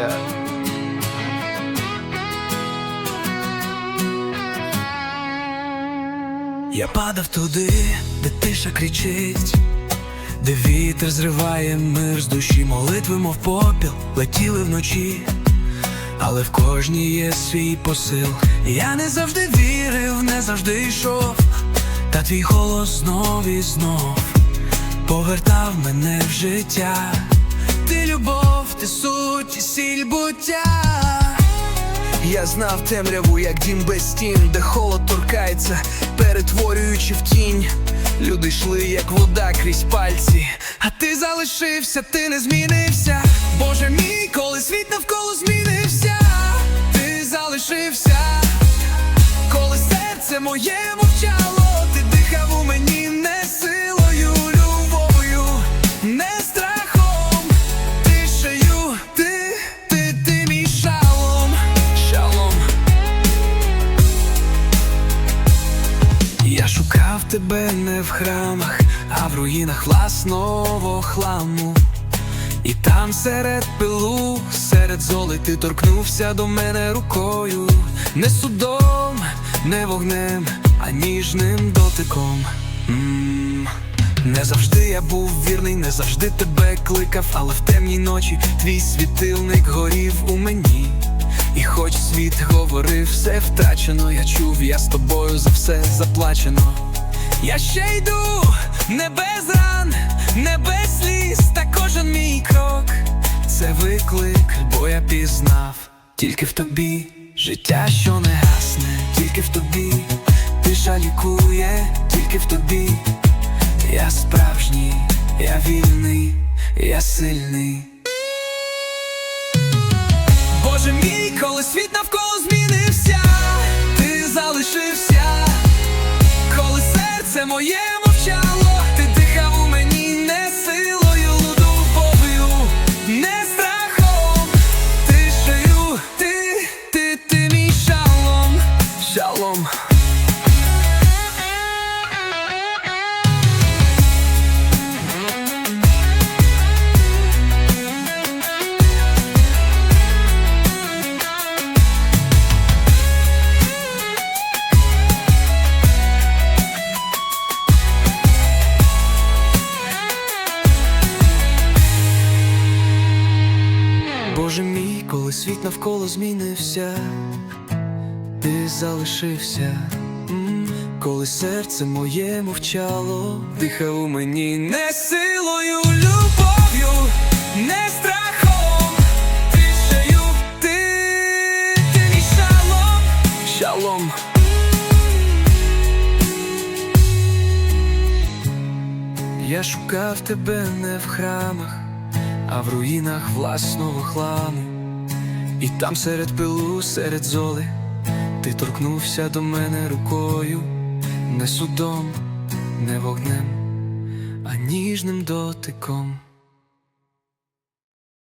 Yeah. Я падав туди, де тиша кричить, де вітер зриває мир з душі, молитви, мов попіл, летіли вночі, але в кожній є свій посил. Я не завжди вірив, не завжди йшов, та твій голос знов і знов повертав мене в життя. Сіль буття. Я знав темряву, як дім без стін, де холод торкається, перетворюючи в тінь. Люди йшли, як вода крізь пальці. А ти залишився, ти не змінився. Боже мій, коли світ навколо змінився, ти залишився, коли серце моє мовчало, ти дихав у мені не силою, тебе не в храмах, а в руїнах власного хламу. І там серед пилу, серед золи ти торкнувся до мене рукою, не судом, не вогнем, а ніжним дотиком. Не завжди я був вірний, не завжди тебе кликав, але в темній ночі твій світильник горів у мені. І хоч світ говорив, все втрачено, я чув, я з тобою за все заплачено. Я ще йду, не без ран, не без сліз, та кожен мій крок. Це виклик, бо я пізнав, тільки в тобі життя, що не гасне, тільки в тобі, тиша лікує, тільки в тобі. Я справжній, я вільний, я сильний. Боже мій, серце Боже мій, коли світ навколо змінився, ти залишився, коли серце моє мовчало, дихав у мені не силою, любов'ю, не страхом, тишею, ти, ти мій шалом, шалом. Я шукав тебе не в храмах, а в руїнах власного хламу. І там серед пилу, серед золи, ти торкнувся до мене рукою, не судом, не вогнем, а ніжним дотиком.